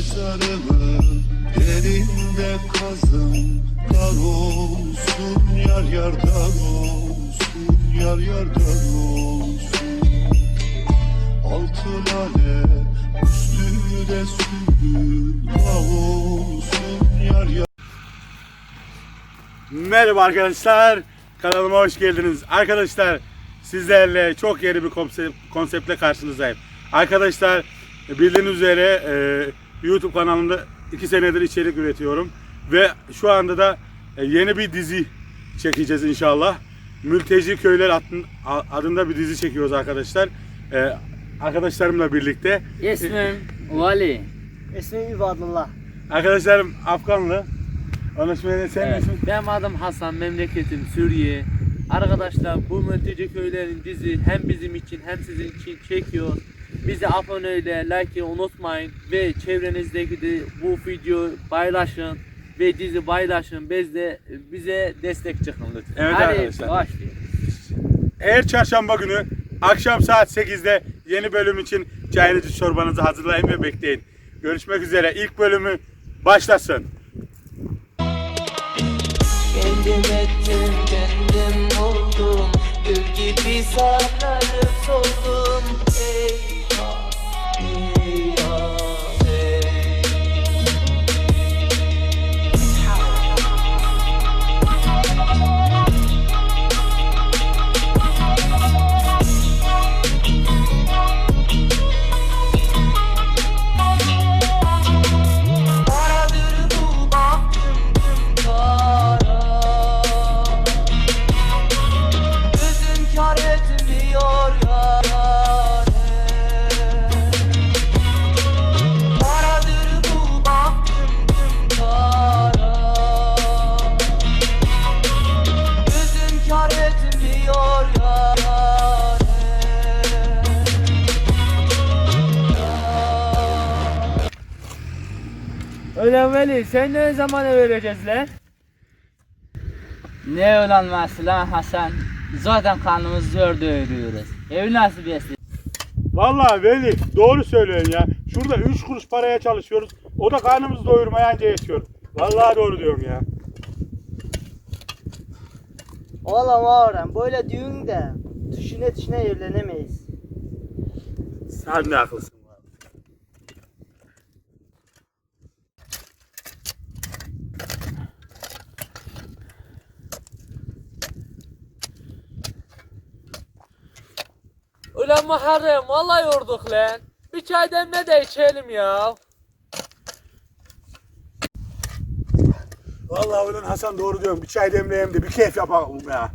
mezarımı derinde kazın Kar olsun yar yardan olsun Yar yardan olsun Altı lale üstü de sümbül Bağ olsun yar yar Merhaba arkadaşlar. Kanalıma hoş geldiniz. Arkadaşlar sizlerle çok yeni bir konsept, konseptle karşınızdayım. Arkadaşlar bildiğiniz üzere e, YouTube kanalımda 2 senedir içerik üretiyorum. Ve şu anda da e, yeni bir dizi çekeceğiz inşallah. Mülteci Köyler adın- adında bir dizi çekiyoruz arkadaşlar. E, arkadaşlarımla birlikte. İsmim Vali. İsmim İbadullah. Arkadaşlarım Afganlı. İsmini sen Evet, ismin? benim adım Hasan, memleketim Suriye. Arkadaşlar bu mülteci köylerin dizi hem bizim için hem sizin için çekiyor. Bizi aboneyle, like'ı unutmayın ve çevrenizdeki de bu videoyu paylaşın ve dizi paylaşın. Biz de bize destek çıkın lütfen. Evet Hadi arkadaşlar. başlayalım. Her çarşamba günü akşam saat 8'de yeni bölüm için çayınızı çorbanızı hazırlayın ve bekleyin. Görüşmek üzere. İlk bölümü başlasın. Kendim ettim, kendim oldum Gül gibi sararıp Veli sen ne zaman vereceğiz lan? Ne öğrenmesi lan Hasan? Zaten karnımızı zor doyuruyoruz. Evi nasıl besliyoruz? Vallahi Veli doğru söylüyorsun ya. Şurada 3 kuruş paraya çalışıyoruz. O da karnımızı doyurmaya anca yetiyor. Vallahi doğru diyorum ya. Oğlum oğlum böyle düğün de düşüne düşüne evlenemeyiz. Sen de haklısın. Ulan Muharrem vallahi yorduk lan. Bir çay demle de içelim ya. Vallahi ulan Hasan doğru diyorum. Bir çay demleyelim de bir keyif yapalım ya.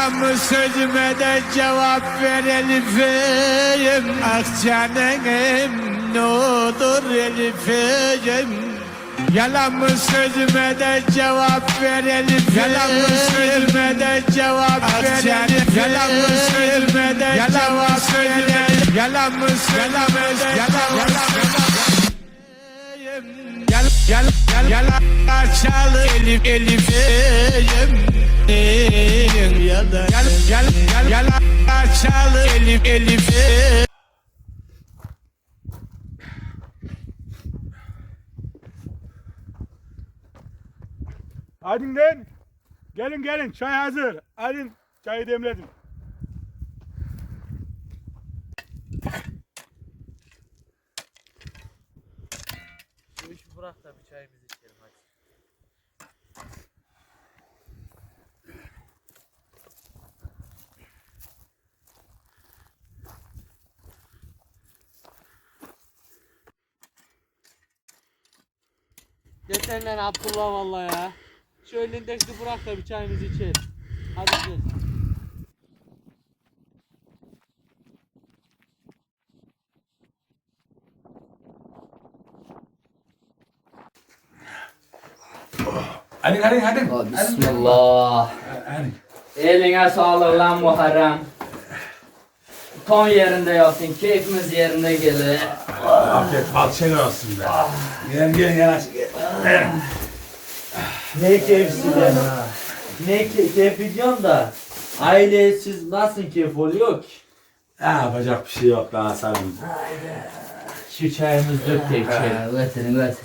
Yalan mı sözüme de cevap ver Elif'im Ah canım ne olur Elif'im Yalan mı sözüme de cevap ver Elif'im Yalan mı sözüme de cevap ver Elif'im Yalan mı sözüme de cevap ver Yalan mı sözüme de yalan mı Yal yal yal yal çal Elif Elif'im Yal yal yal yal yal çal Elif Elif'im Hadi lan. Gelin gelin çay hazır. Hadi çayı demledim. kahvemizi içelim hadi. Yeter lan Abdullah vallahi ya. Şu elindeki bırak da bir çayımızı içelim. Hadi gidelim. Hadi hadi hadi. Bismillah. Hadi. Eline sağlık lan Muharrem. Ton yerinde yaptın, keyfimiz yerinde gelir. Afiyet bal şeker olsun be. Gel gel gel. Ne keyifsiz ya. Ne key keyif ediyorsun da. Ailesiz nasıl keyif oluyor ki? Ne yapacak bir şey yok lan Hasan'ım. Şu çayımızı dök de içelim. Ha, Götürün götürün.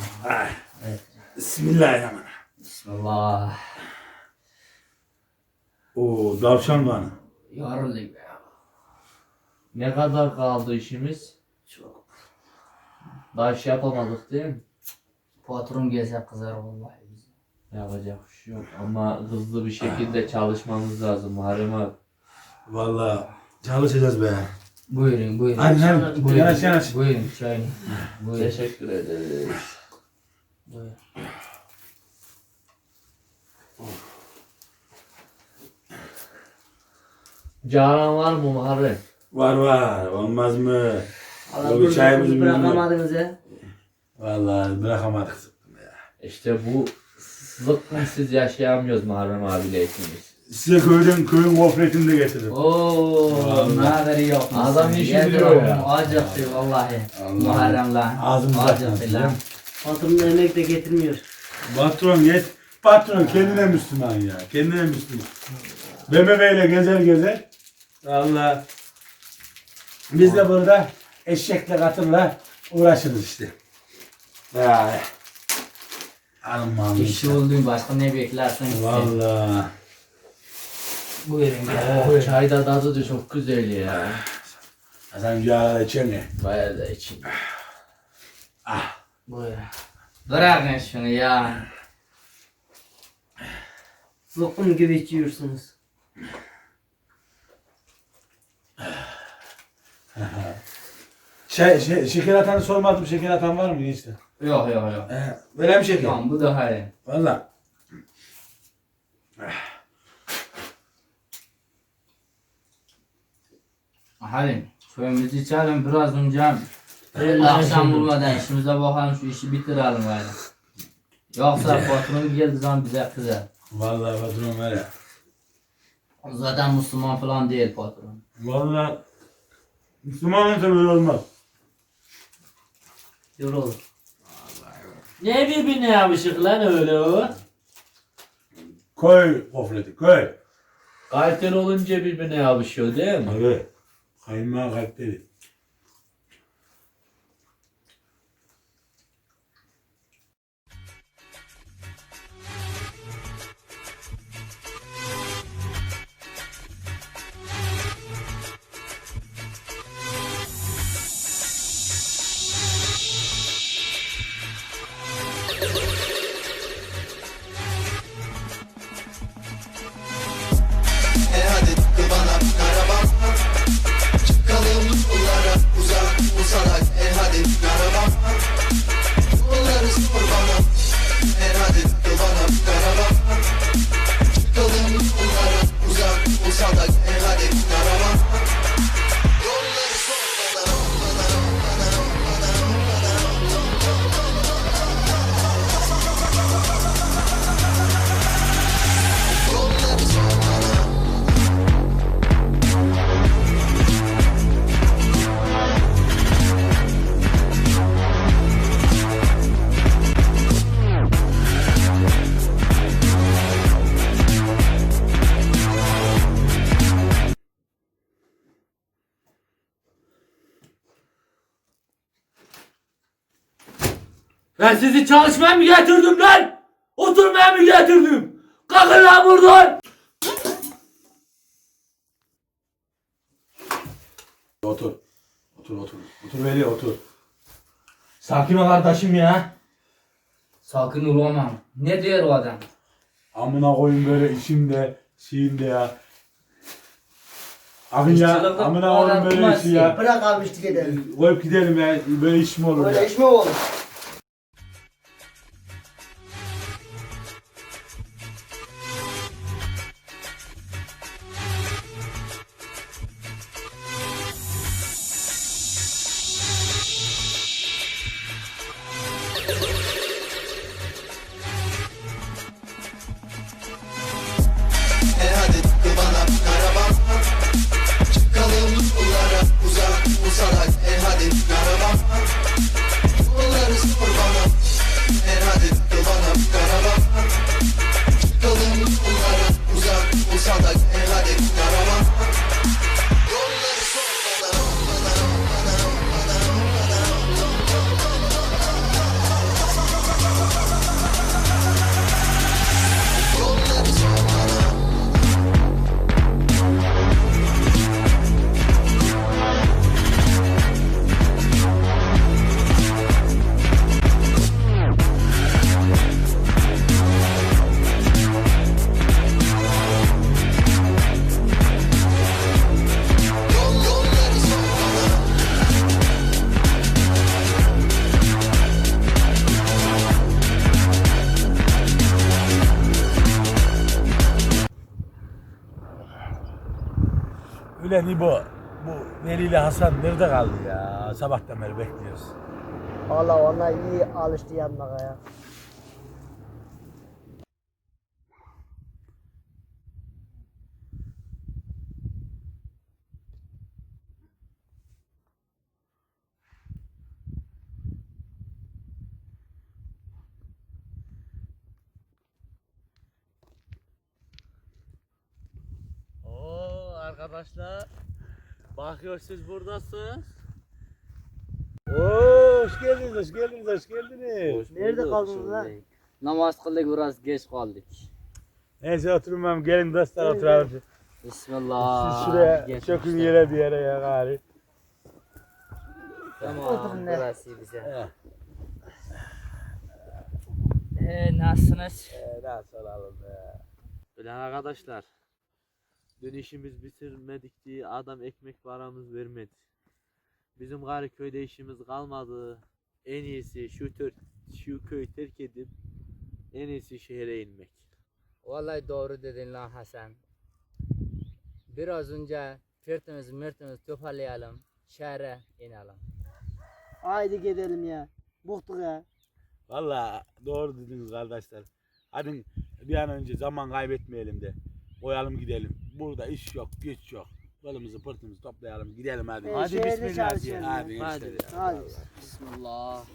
Bismillahirrahmanirrahim. Bismillah. Oo davşan bana. Be. Ne kadar kaldı işimiz? Çok. Daha iş yapamadık değil mi? Patron gelse kızar vallahi bizi. Yapacak bir şey yok ama hızlı bir şekilde çalışmamız lazım Muharrem abi. Valla çalışacağız be. Buyurun buyurun. Hadi hadi. Buyurun. Yanaş yanaş. Buyurun çayını. Buyurun. Teşekkür ederiz. buyurun. Canan var mı Muharrem? Var var. Olmaz mı? Allah burada çayımızı bırakamadınız ya. Valla bırakamadık. İşte bu zıkkımsız yaşayamıyoruz Muharrem abiyle ikimiz. Size köyden köyün gofretini de getiririm. Oo, Vallahi. ne haberi yok. Adam işi biliyor ya. Acıktı vallahi. Allah. Muharrem lan. Ağzımıza Acıktı lan. Patronun emek de getirmiyor. Patron yet. Patron kendine Müslüman ya. Kendine Müslüman. BMW ile gezer gezer. Valla. Biz de burada eşekle katırla uğraşırız işte. Ya. Alın İşi olduğun başka ne beklersin ki? Valla. Buyurun gel. Oh, çay da tadı da çok güzel ya. Hasan Güyalar içer mi? Bayağı da için. Buyurun. Bırakın şunu ya. Lokum gibi içiyorsunuz. Şey, şey, şeker atanı sormadım. Şeker atan var mı işte? Yok yok yok. Ee, verem şeker. Tamam bu daha iyi. Valla. Hadi çayımızı içelim biraz önce. Akşam bulmadan işimize bakalım şu işi bitirelim gayrı. Yoksa patron geldiği zaman bize kızar. Valla patron var ya. Zaten Müslüman falan değil patron. Valla. Müslümanın böyle olmaz. Yorulur. Ne birbirine yapışık lan öyle o? Koy gofreti koy. Kaliteli olunca birbirine yapışıyor değil mi? Abi. Kaymağı kalpleri. Uzanak E hadi karavan Ben sizi çalışmaya mı getirdim lan? Oturmaya mı getirdim? Kalkın lan buradan! Otur. Otur otur. Otur Veli otur. Sakin ol kardeşim ya. Sakın olamam. Ne diyor o adam? Amına koyun böyle işimde şeyimde ya. Abi ya amına koyun böyle işi ya. Bırak abi işte gidelim. Koyup gidelim ya. Böyle iş mi olur ya? iş mi olur? Ulan İbo, bu Veli ile Hasan nerede kaldı ya? Sabahtan beri bekliyoruz. Valla onlar iyi alıştı yanmaya ya. Oo arkadaşlar. Bakıyor siz buradasınız. Oo, hoş geldiniz, hoş geldiniz, hoş geldiniz. Nerede kaldınız lan? Namaz kıldık biraz geç kaldık. Neyse oturun ben gelin dostlar oturalım. Siz Bismillah. şuraya Geçmişler. çökün yere bir yere ya gari. Tamam ne? burası bize. Eh, Ee, nasılsınız? eh, nasıl olalım ya? Ulan arkadaşlar. Dün işimiz bitirmedik diye adam ekmek paramız vermedi. Bizim gari köyde işimiz kalmadı. En iyisi şu tür şu köyü terk edip en iyisi şehre inmek. Vallahi doğru dedin lan Hasan. Biraz önce firtimiz mürtimiz toparlayalım. Şehre inelim. Haydi gidelim ya. Bıktık ya. Valla doğru dediniz kardeşler. Hadi bir an önce zaman kaybetmeyelim de. Koyalım gidelim. Burada iş yok, güç yok. Kılımızı pırtımızı toplayalım gidelim hadi. Hadi şehirde bismillah diyelim. Hadi, Hadi. ya. Hadi. Bismillah.